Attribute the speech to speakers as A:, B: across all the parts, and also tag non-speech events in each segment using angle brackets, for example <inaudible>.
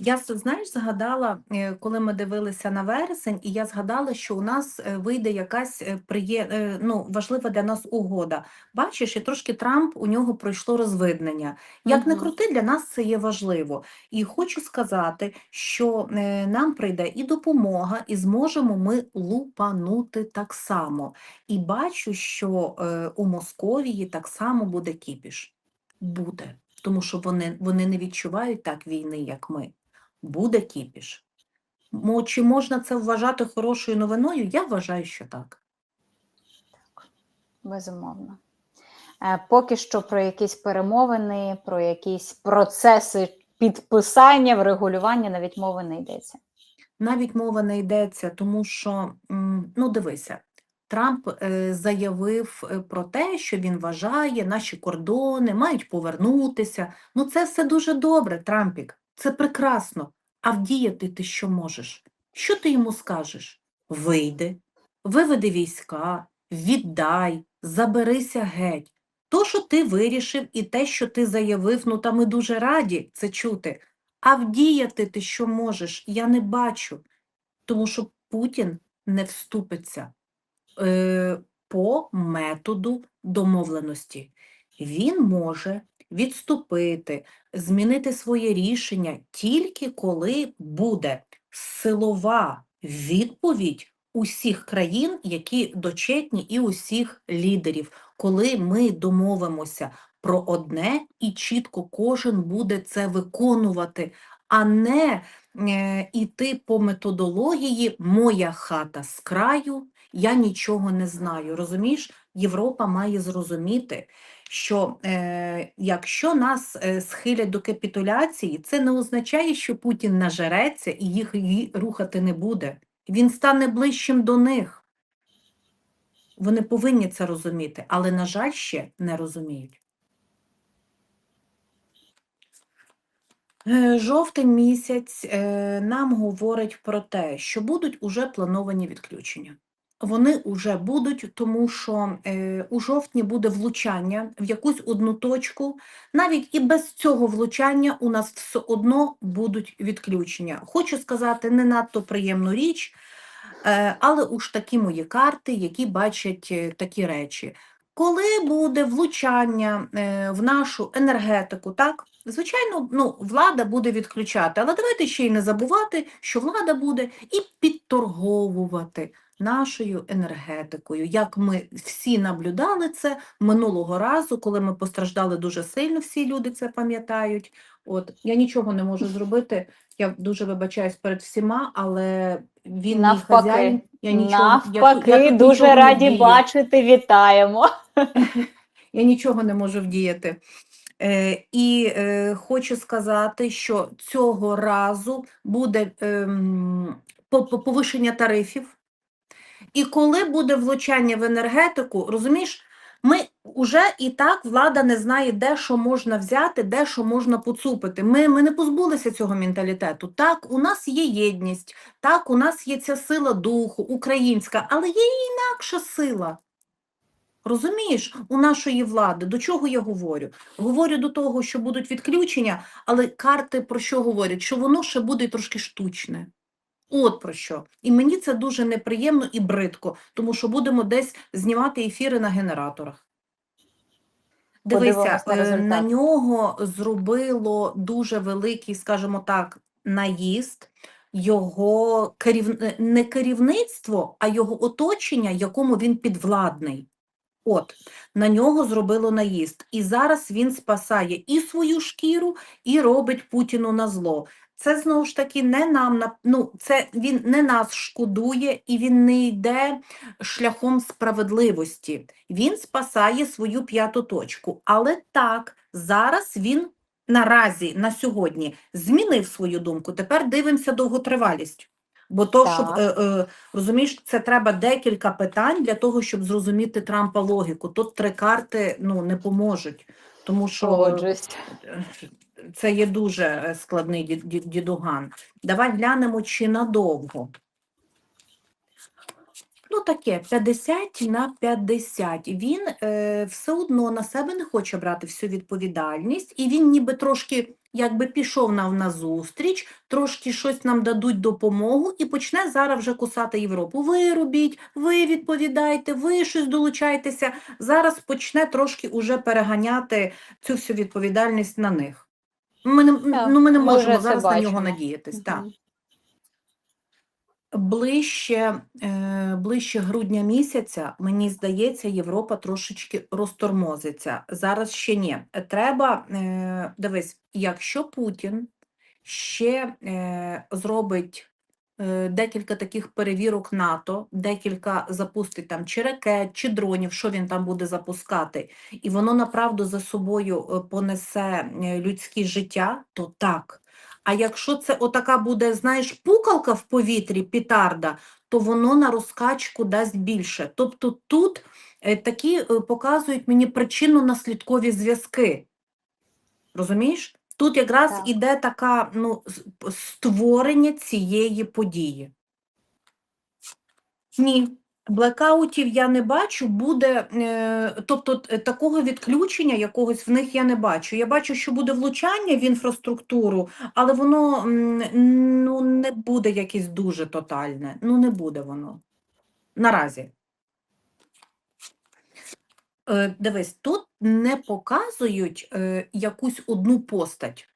A: Я знаєш, згадала, е, коли ми дивилися на вересень, і я згадала, що у нас е, вийде якась е, приє... ну, важлива для нас угода. Бачиш, і трошки Трамп у нього пройшло розвиднення. Як не крути, для нас це є важливо. І хочу сказати, що нам прийде і допомога, і зможемо ми лупанути так само. І бачу, що у Московії так само буде кіпіш. Буде. Тому що вони, вони не відчувають так війни, як ми. Буде кіпіш. Мо- Чи можна це вважати хорошою новиною? Я вважаю, що так.
B: Безумовно. Е, Поки що про якісь перемовини, про якісь процеси підписання, врегулювання навіть мови не йдеться.
A: Навіть мова не йдеться, тому що, ну дивися, Трамп е, заявив е, про те, що він вважає, наші кордони мають повернутися. Ну це все дуже добре, Трампік, це прекрасно. А вдіяти ти що можеш? Що ти йому скажеш? Вийди, виведи війська, віддай, заберися геть. То, що ти вирішив, і те, що ти заявив, ну та ми дуже раді це чути. А вдіяти ти що можеш? Я не бачу, тому що Путін не вступиться е, по методу домовленості. Він може відступити, змінити своє рішення тільки коли буде силова відповідь усіх країн, які дочетні, і усіх лідерів, коли ми домовимося про одне і чітко кожен буде це виконувати, а не е, іти по методології Моя хата з краю, я нічого не знаю. Розумієш, Європа має зрозуміти, що е, якщо нас е, схилять до капітуляції, це не означає, що Путін нажереться і їх рухати не буде. Він стане ближчим до них. Вони повинні це розуміти, але, на жаль, ще не розуміють. Е, Жовтень місяць е, нам говорить про те, що будуть уже плановані відключення. Вони уже будуть, тому що е, у жовтні буде влучання в якусь одну точку. Навіть і без цього влучання у нас все одно будуть відключення. Хочу сказати не надто приємну річ, е, але уж такі мої карти, які бачать е, такі речі. Коли буде влучання е, в нашу енергетику, так? Звичайно, ну, влада буде відключати, але давайте ще й не забувати, що влада буде і підторговувати нашою енергетикою. Як ми всі наблюдали це минулого разу, коли ми постраждали дуже сильно, всі люди це пам'ятають. От я нічого не можу зробити. Я дуже вибачаюсь перед всіма, але він мій хазяїн. Я нічого, я
B: Навпаки,
A: я тут
B: дуже
A: нічого
B: раді бачити. Вітаємо. <laughs>
A: Я нічого не можу вдіяти. Е, і е, хочу сказати, що цього разу буде ем, по- по- повишення тарифів. І коли буде влучання в енергетику, розумієш, ми вже і так влада не знає, де що можна взяти, де що можна поцупити. Ми, ми не позбулися цього менталітету. Так, у нас є єдність, так, у нас є ця сила духу, українська, але є і інакша сила. Розумієш, у нашої влади, до чого я говорю? Говорю до того, що будуть відключення, але карти про що говорять? Що воно ще буде трошки штучне. От про що. І мені це дуже неприємно і бридко, тому що будемо десь знімати ефіри на генераторах. Дивися,
B: на
A: е, на нього зробило дуже великий, скажімо так, наїзд його керів... е, не керівництво, а його оточення, якому він підвладний. От, на нього зробило наїзд. І зараз він спасає і свою шкіру, і робить Путіну на зло. Це знову ж таки не нам на- ну, це він не нас шкодує і він не йде шляхом справедливості. Він спасає свою п'яту точку. Але так, зараз він наразі на сьогодні змінив свою думку. Тепер дивимося довготривалість. Бо то, щоб е, е, розумієш, це треба декілька питань для того, щоб зрозуміти Трампа логіку. Тут три карти ну не поможуть, тому що
B: Погоджуюсь.
A: Це є дуже е, складний ді- ді- дідуган. Давай глянемо, чи надовго. ну таке 50 на 50. Він е, все одно на себе не хоче брати всю відповідальність, і він ніби трошки якби пішов нам на зустріч, трошки щось нам дадуть допомогу і почне зараз вже кусати Європу. Ви робіть, ви відповідайте, ви щось долучайтеся. Зараз почне трошки уже переганяти цю всю відповідальність на них. Ми не,
B: Так,
A: ну, ми не можемо зараз бачимо. на нього надіятись. Угу.
B: Так.
A: Ближче, е, ближче грудня місяця, мені здається, Європа трошечки розтормозиться. Зараз ще ні. Треба, е, дивись, якщо Путін ще е, зробить декілька таких перевірок НАТО, декілька запустить там чи ракет, чи дронів, що він там буде запускати, і воно направду за собою е, понесе е, людське життя, то так. А якщо це отака буде, знаєш, пукалка в повітрі, пітарда, то воно на розкачку дасть більше. Тобто тут е, такі е, показують мені причинно-наслідкові зв'язки. Розумієш? Тут якраз
B: Так.
A: іде така ну, створення цієї події. Ні, блекаутів я не бачу, буде, е, тобто е, такого відключення якогось в них я не бачу. Я бачу, що буде влучання в інфраструктуру, але воно ну, не буде якесь дуже тотальне. Ну, не буде воно. Наразі. Е, Дивись, тут не показують е, якусь одну постать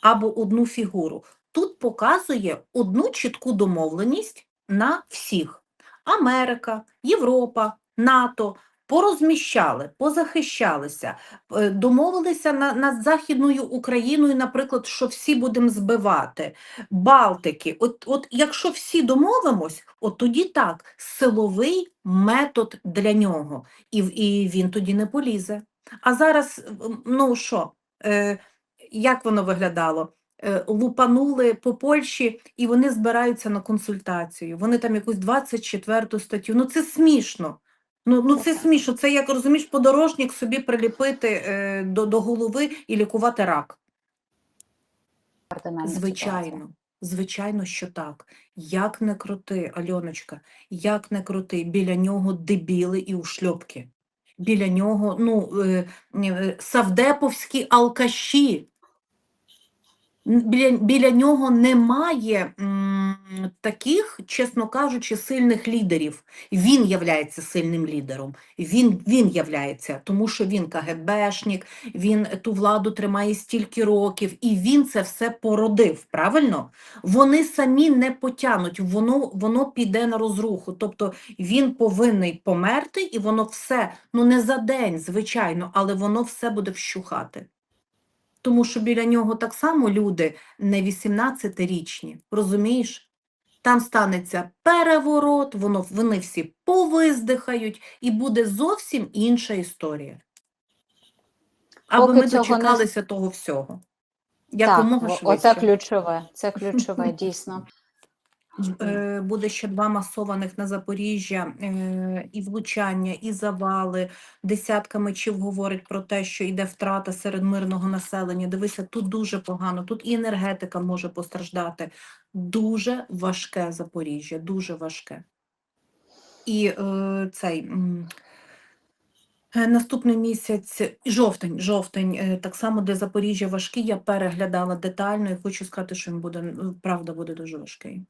A: або одну фігуру. Тут показує одну чітку домовленість на всіх. Америка, Європа, НАТО порозміщали, позахищалися, е, домовилися на, над Західною Україною, наприклад, що всі будемо збивати. Балтики. От, от якщо всі домовимось, от тоді так, силовий метод для нього. І, і він тоді не полізе. А зараз, ну що, е, як воно виглядало? Е, Лупанули по Польщі, і вони збираються на консультацію. Вони там якусь 24 статтю. Ну це смішно. Ну, ну це смішно. Це як розумієш, подорожник собі приліпити е, до, до голови і лікувати рак. Звичайно, звичайно, що так. Як не крути, Альоночка, як не крути, біля нього дебіли і ушльопки. Біля нього, ну, е, е, савдеповські алкаші. Біля, біля нього немає таких, чесно кажучи, сильних лідерів. Він являється сильним лідером. Він, він являється, тому що він КГБшник, він ту владу тримає стільки років, і він це все породив, правильно? Вони самі не потянуть, воно, воно піде на розруху. Тобто він повинен померти, і воно все, ну не за день, звичайно, але воно все буде вщухати. Тому що біля нього так само люди не 18-річні, розумієш? Там станеться переворот, воно, вони всі повиздихають, і буде зовсім інша історія. Аби
B: Поки
A: ми
B: дочекалися не
A: того всього. Якомога швидше.
B: оце ключове. Це <laughs> ключове, дійсно.
A: Е, Буде ще два масованих на Запоріжжя, е, і влучання, і завали. Десятка мечів говорить про те, що йде втрата серед мирного населення. Дивися, тут дуже погано, тут і енергетика може постраждати. Дуже важке Запоріжжя, дуже важке. І е, цей е, наступний місяць, жовтень, жовтень, так само, де Запоріжжя важкий, я переглядала детально і хочу сказати, що він буде, правда, буде дуже важкий.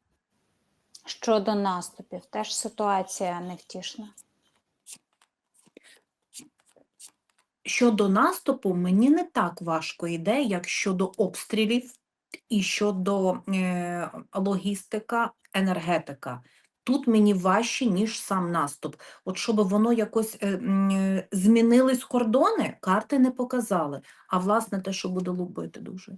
B: Щодо наступів, теж ситуація невтішна.
A: Щодо наступу, мені не так важко йде, як щодо обстрілів і щодо е, логістика, енергетика. Тут мені важче, ніж сам наступ. От щоб воно якось е, е, змінились кордони, карти не показали. А власне те, що буде лупити дуже.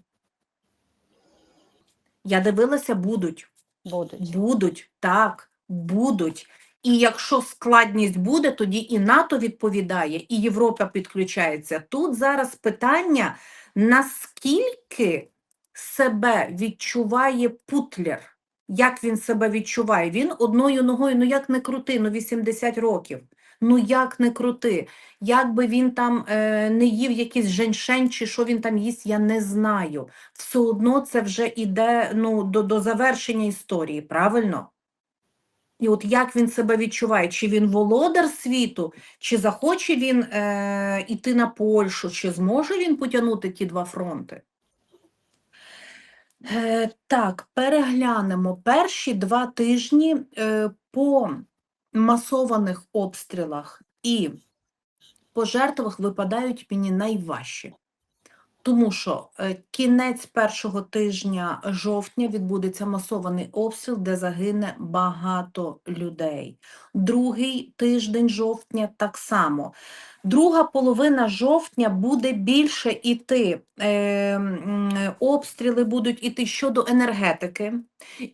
A: Я дивилася, будуть.
B: Будуть.
A: Будуть, так, будуть. І якщо складність буде, тоді і НАТО відповідає, і Європа підключається. Тут зараз питання, наскільки себе відчуває Путлер, як він себе відчуває. Він одною ногою, ну як не крути, ну 80 років. Ну як не крути. Як би він там е, не їв якийсь женьшень, чи що він там їсть, я не знаю. Все одно це вже іде ну, до, до завершення історії, правильно? І от як він себе відчуває, чи він володар світу, чи захоче він е, іти на Польщу, чи зможе він потягнути ті два фронти? Е, так, переглянемо перші два тижні е, по масованих обстрілах і пожертвах випадають мені найважчі. Тому що е, кінець першого тижня жовтня відбудеться масований обстріл, де загине багато людей. Другий тиждень жовтня так само. Друга половина жовтня буде більше іти, е, обстріли будуть іти щодо енергетики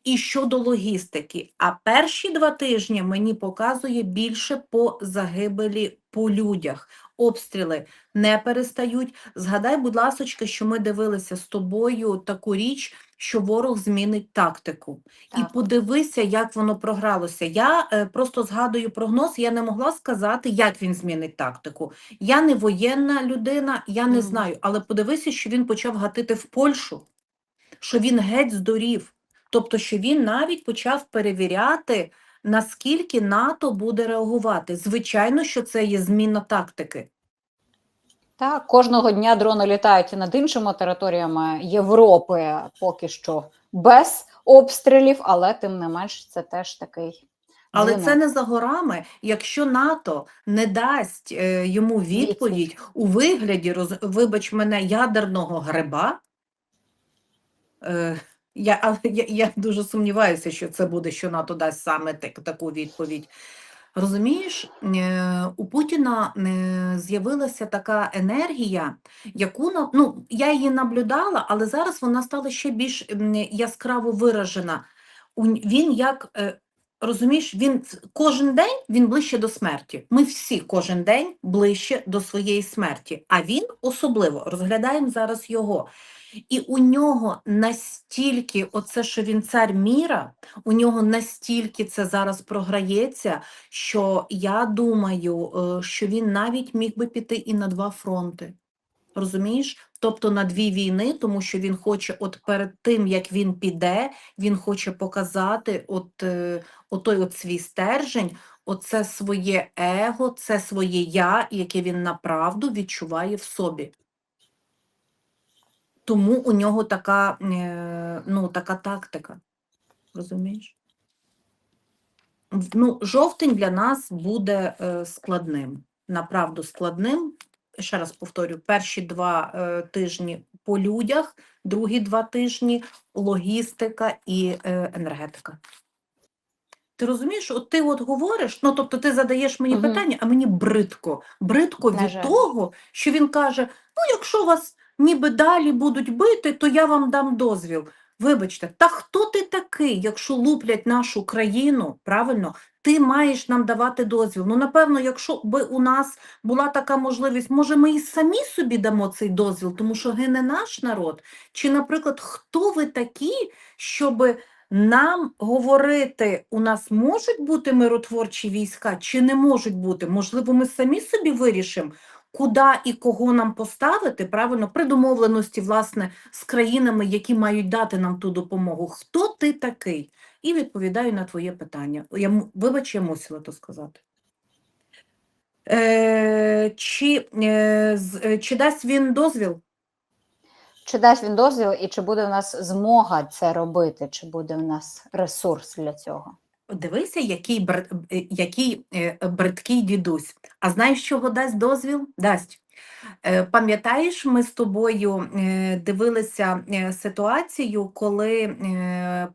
A: і щодо логістики. А перші два тижні мені показує більше по загибелі по людях. Обстріли не перестають. Згадай, будь ласочка, що ми дивилися з тобою таку річ, що ворог змінить тактику. І подивися, як воно програлося. Я е, просто згадую прогноз, я не могла сказати, як він змінить тактику. Я не воєнна людина, я не
B: Мгм.
A: знаю, але подивися, що він почав гатити в Польщу, що він геть здурів. Тобто, що він навіть почав перевіряти, наскільки НАТО буде реагувати. Звичайно, що це є зміна тактики.
B: Так, кожного дня дрони літають і над іншими територіями Європи поки що без обстрілів, але тим не менш це теж такий.
A: Але це не за горами, якщо НАТО не дасть е, йому відповідь
B: Відповідь.
A: у вигляді, роз, вибач мене, ядерного гриба. Е, я, я, я дуже сумніваюся, що це буде, що НАТО дасть саме так, таку відповідь. Розумієш, е, у Путіна е, з'явилася така енергія, яку ну, я її наблюдала, але зараз вона стала ще більш яскраво виражена. Він як е, розумієш, він кожен день він ближче до смерті. Ми всі кожен день ближче до своєї смерті. А він особливо розглядаємо зараз його. І у нього настільки, оце, що він цар міра, у нього настільки це зараз програється, що я думаю, е, що він навіть міг би піти і на два фронти. Розумієш? Тобто на дві війни, тому що він хоче, от перед тим, як він піде, він хоче показати от, е, отой от свій стержень, оце своє его, це своє я, яке він направду відчуває в собі. Тому у нього така, е, ну, така тактика. Розумієш? Ну, жовтень для нас буде е, складним, направду складним. Ще раз повторю, перші два е, тижні по людях, другі два тижні логістика і енергетика. Ти розумієш, от ти от говориш, ну тобто ти задаєш мені
B: Мгм.
A: питання, а мені бридко. Бридко
B: На
A: від
B: жаль.
A: того, що він каже: ну, якщо вас ніби далі будуть бити, то я вам дам дозвіл. Вибачте, та хто ти такий, якщо луплять нашу країну, правильно, ти маєш нам давати дозвіл. Ну, напевно, якщо би у нас була така можливість, може, ми і самі собі дамо цей дозвіл, тому що гине наш народ. Чи, наприклад, хто ви такі, щоб нам говорити, у нас можуть бути миротворчі війська, чи не можуть бути? Можливо, ми самі собі вирішимо, куди і кого нам поставити, правильно, при домовленості, власне, з країнами, які мають дати нам ту допомогу. Хто ти такий? І відповідаю на твоє питання. Я, вибач, я мусила то сказати. Е, чи, е, е, чи дасть він дозвіл?
B: Чи дасть він дозвіл, і чи буде в нас змога це робити, чи буде в нас ресурс для цього?
A: Дивися, який, бр... який е, бридкий дідусь. А знаєш, чого дасть дозвіл? Дасть. Е, Пам'ятаєш, ми з тобою е, дивилися е, ситуацію, коли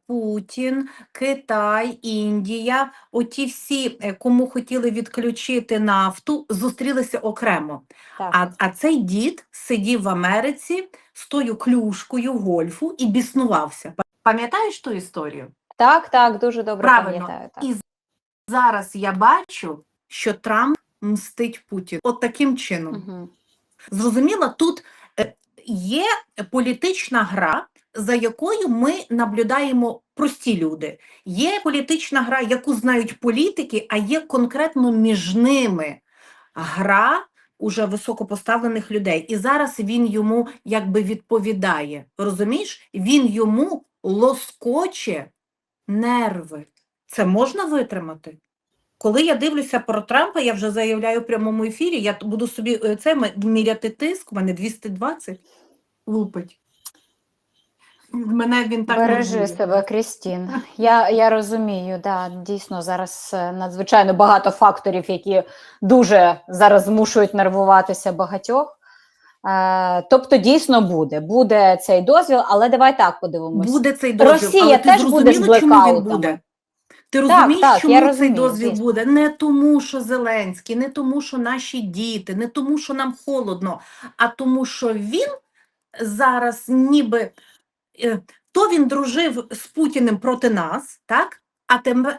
A: Путін, Китай, Індія, оті всі, кому хотіли відключити нафту, зустрілися окремо.
B: Так.
A: А, а цей дід сидів в Америці з тою клюшкою гольфу і біснувався. Пам'ятаєш ту історію?
B: Так, так, дуже добре
A: Правильно.
B: пам'ятаю. Так.
A: І Зараз я бачу, що Трамп мстить Путіну. От таким чином.
B: Мгм.
A: Зрозуміло, тут е, є політична гра, за якою ми наблюдаємо прості люди. Є політична гра, яку знають політики, а є конкретно між ними гра уже високопоставлених людей. І зараз він йому якби відповідає. Розумієш? Він йому лоскоче нерви. Це можна витримати? Коли я дивлюся про Трампа, я вже заявляю в прямому ефірі, я буду собі е, це міряти тиск, у мене 220 лупить. Мене він так
B: Бережи
A: нервує.
B: себе, Крістін. Я, я розумію, да, дійсно зараз е, надзвичайно багато факторів, які дуже зараз змушують нервуватися багатьох. Е, тобто, дійсно буде. Буде цей дозвіл, але давай так подивимося.
A: Буде цей дозвіл,
B: Росія
A: але ти
B: теж буде з
A: чому він
B: блекаутами.
A: Ти розумієш,
B: так,
A: чому
B: я
A: цей
B: розумію,
A: дозвіл
B: звісно.
A: буде? Не тому, що Зеленський, не тому, що наші діти, не тому, що нам холодно, а тому, що він зараз ніби е, то він дружив з Путіним проти нас, так?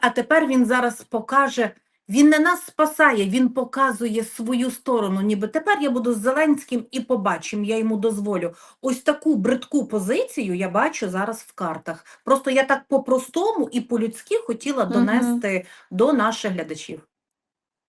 A: А тепер він зараз покаже, він не нас спасає, він показує свою сторону. Ніби тепер я буду з Зеленським і побачимо, я йому дозволю. Ось таку бридку позицію я бачу зараз в картах. Просто я так по-простому і по-людськи хотіла
B: донести
A: донести до наших глядачів.